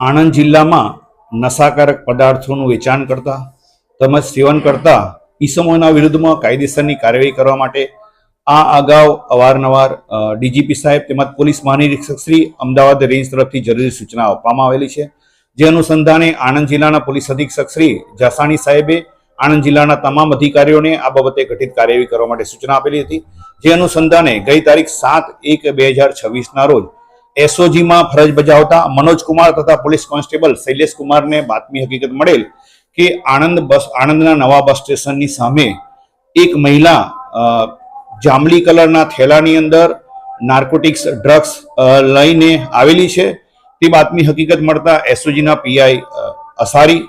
આણંદ જિલ્લામાં નશાકારક પદાર્થોનું વેચાણ કરતા તેમજ સેવન કરતા ઈસમોના વિરુદ્ધમાં કાયદેસરની કાર્યવાહી કરવા માટે આ અગાઉ અવારનવાર ડીજીપી સાહેબ તેમજ પોલીસ મહાનિરીક્ષક શ્રી અમદાવાદ રેન્જ તરફથી જરૂરી સૂચના આપવામાં આવેલી છે. જે અનુસંધાને આણંદ જિલ્લાના પોલીસ અધિક્ષક શ્રી જાસાણી સાહેબે આણંદ જિલ્લાના તમામ અધિકારીઓને આ બાબતે ગઠિત કાર્યવાહી કરવા માટે સૂચના આપેલી હતી. જે અનુસંધાને ગઈ તારીખ સાત એક બે હજાર છવ્વીસના રોજ એસઓજીમાં ફરજ બજાવતા મનોજ કુમાર તથા પોલીસ કોન્સ્ટેબલ શૈલેષ કુમારને બાતમી હકીકત મળેલ કે આણંદ બસ, આણંદના નવા બસ સ્ટેશનની સામે એક મહિલા જાંબલી કલરના થેલાની અંદર નાર્કોટિક્સ, ડ્રગ્સ લઈને આવેલી છે. તે બાતમી હકીકત મળતા એસઓજીના પીઆઈ અસારી,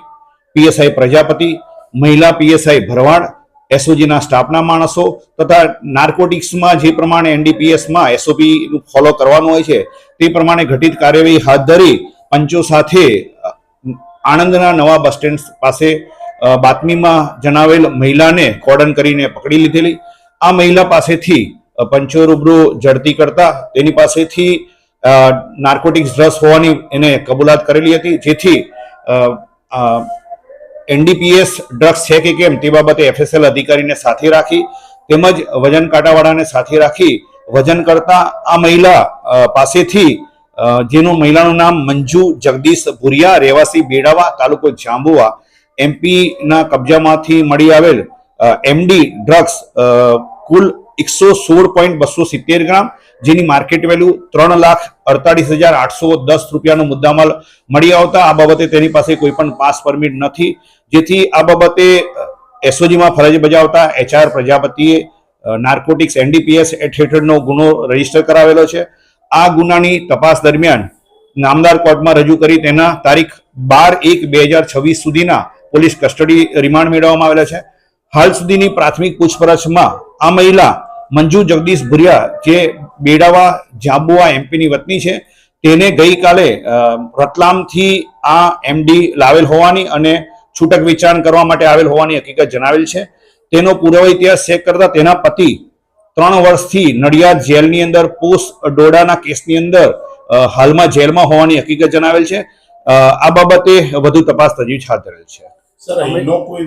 પીએસઆઈ પ્રજાપતિ, મહિલા પીએસઆઈ ભરવાડ, એસઓજીના સ્ટાફના માણસો તથા નાર્કોટિક્સમાં જે પ્રમાણે એનડીપીએસમાં એસઓપીનું ફોલો કરવાનું હોય છે તે પ્રમાણે ઘટિત કાર્યવાહી હાથ ધરી પંચો સાથે આણંદના નવા બસ સ્ટેન્ડ પાસે બાતમીમાં જણાવેલ મહિલાને કોર્ડન કરીને પકડી લીધેલી. આ મહિલા પાસેથી પંચો રૂબરૂ ઝડપી કરતા તેની પાસેથી નાર્કોટિક્સ ડ્રગ્સ હોવાની એને કબૂલાત કરેલી હતી, જેથી એનડીપીએસ ડ્રગ્સ છે કે કેમ તે બાબતે એફએસએલ અધિકારીને સાથે રાખી તેમજ વજન કાંટાવાળાને સાથે રાખી વજન કરતા આ મહિલા પાસેથી જેનું મહિલાનું નામ મંજુ જગદીશ ભુરિયા, રહેવાસી બેડાવા, તાલુકો જાંબુવા, એમપીના કબજામાંથી મળી આવેલ એમડી ડ્રગ્સ કુલ એકસો સોળ પોઈન્ટ બસો સિત્તેર ગ્રામ, જેની માર્કેટ વેલ્યુ ત્રણ લાખ અડતાલીસ હજાર આઠસો દસ રૂપિયાનો મુદ્દામાલ મળી આવતા, આ બાબતે તેની પાસે કોઈ પણ પાસ પરમિટ નથી. જેથી આ બાબતે એસઓજીમાં ફરજ બજાવતા એચઆર પ્રજાપતિએ નાર્કોટિક્સ એનડીપીએસ એક્ટ હેઠળનો ગુનો રજિસ્ટર કરાવેલો છે. આ ગુનાની તપાસ દરમિયાન નામદાર કોર્ટમાં રજૂ કરી તેના તારીખ બાર એક બે હજાર છવ્વીસ સુધીના પોલીસ કસ્ટડી રિમાન્ડ મેળવવામાં આવેલા છે. હાલ સુધીની પ્રાથમિક પૂછપરછમાં આ મહિલા મંજુ જગદીશ ભુરિયા, જે બેડાવા જાંબુઆ એમપીની વતની છે, તેને ગઈકાલે રતલામથી આ એમડી લાવેલ હોવાની અને છૂટક વિચારણ કરવા માટે આવેલ હોવાની હકીકત જણાવેલ છે. તેનો પુરાવો ઇતિહાસ ચેક કરતા તેના પતિ ત્રણ વર્ષથી નડિયાદ જેલની અંદર પોસ્ટ ડોડાના કેસની અંદર હાલમાં જેલમાં હોવાની હકીકત જણાવેલ છે. આ બાબતે વધુ તપાસ તજવીજ હાથ ધરેલ છે. સર અહીંનો કોઈ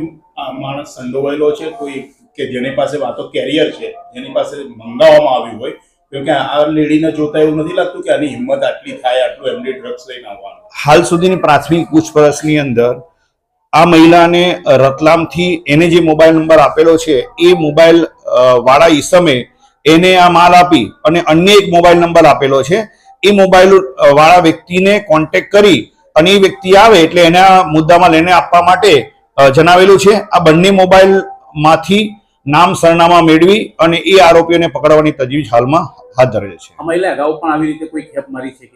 માણસ સંડોવાયેલો છે? કોઈ કે જેની પાસે વાતો કેરિયર છે જેની પાસે મંગાવવામાં આવ્યું હોય? કેમકે આ લેડીને જોતા એવું નથી લાગતું કે આની હિંમત આટલી થાય આટલું એમડી ડ્રગ્સ લઈને આવવાનું. હાલ સુધીની પ્રાથમિક પૂછપરછની અંદર આ મહિલાને રતલામથી એને જે મોબાઈલ નંબર આપેલો છે એ મોબાઈલ વાળા ઈસમે એને આ માલ આપી અને અન્ય એક મોબાઈલ નંબર આપેલો છે. એ મોબાઈલ વાળા વ્યક્તિને કોન્ટેક્ટ કરી અને એ વ્યક્તિ આવે એટલે એના મુદ્દામાં લઈને આપવા માટે જણાવેલું છે. આ બંને મોબાઈલમાંથી નામ સરનામા મેળવી અને એ આરોપીઓને પકડવાની તજવીજ હાલમાં હાથ ધરેલ છે. મહિલા અગાઉ પણ આવી રીતે કોઈ ખેપ મારી છે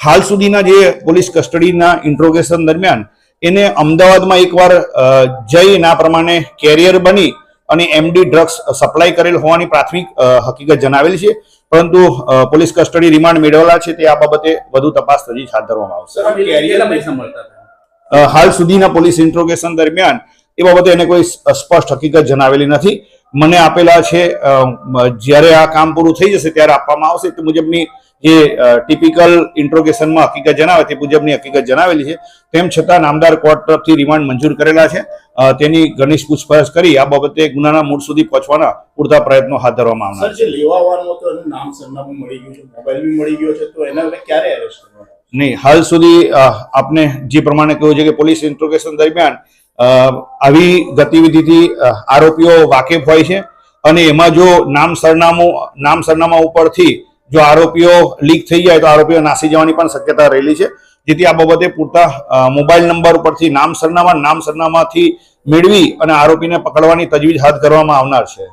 હાલ સુધીના જે પોલીસ કસ્ટડીના ઇન્ટ્રોગેશન દરમિયાન એને અમદાવાદમાં એકવાર જઈ જઈને આ પ્રમાણે કેરિયર બની અને એમડી ડ્રગ્સ સપ્લાય કરેલ હોવાની પ્રાથમિક હકીકત જણાવેલી છે. પરંતુ પોલીસ કસ્ટડી રિમાન્ડ મેળવેલા છે તે આ બાબતે વધુ તપાસ હજી હાથ ધરવામાં આવશે. હાલ સુધીના પોલીસ ઇન્ટ્રોગેશન દરમિયાન એ બાબતે એને કોઈ સ્પષ્ટ હકીકત જણાવેલી નથી. મને આપેલા છે જ્યારે આ કામ પૂરું થઈ જશે ત્યારે આપવામાં આવશે તે મુજબની જે ટિપિકલ ઇન્ટ્રોગેશનમાં હકીકત જણાવે તે મુજબની હકીકત જણાવેલી છે. તેમ છતાં નામદાર કોર્ટ તરફથી રિમાન્ડ મંજૂર કરેલા છે. તેની ઘનિષ્ઠ પૂછપરછ કરી આ બાબતે ગુનાના મૂળ સુધી પહોંચવાના પૂરતા પ્રયત્નો હાથ ધરવામાં આવનાર છે એનું નામ સરનામું મળી ગયું છે મોબાઈલ બી મળી ગયો છે તો એના હવે ક્યારે એરેસ્ટ નહીં હાલ સુધી આપને જે પ્રમાણે કહ્યું છે કે પોલીસ ઇન્ટ્રોગેશન દરમિયાન આવી ગતિવિધિથી આરોપીઓ વાકેફ હોય છે. અને એમાં જો નામ સરનામું નામ સરનામા ઉપરથી જો આરોપીઓ લીક થઈ જાય તો આરોપીઓ નાસી જવાની પણ શક્યતા રહેલી છે. જેથી આ બાબતે પૂરતા મોબાઈલ નંબર ઉપરથી નામ સરનામા, નામ સરનામાથી મેળવી અને આરોપીને પકડવાની તજવીજ હાથ ધરવામાં આવનાર છે.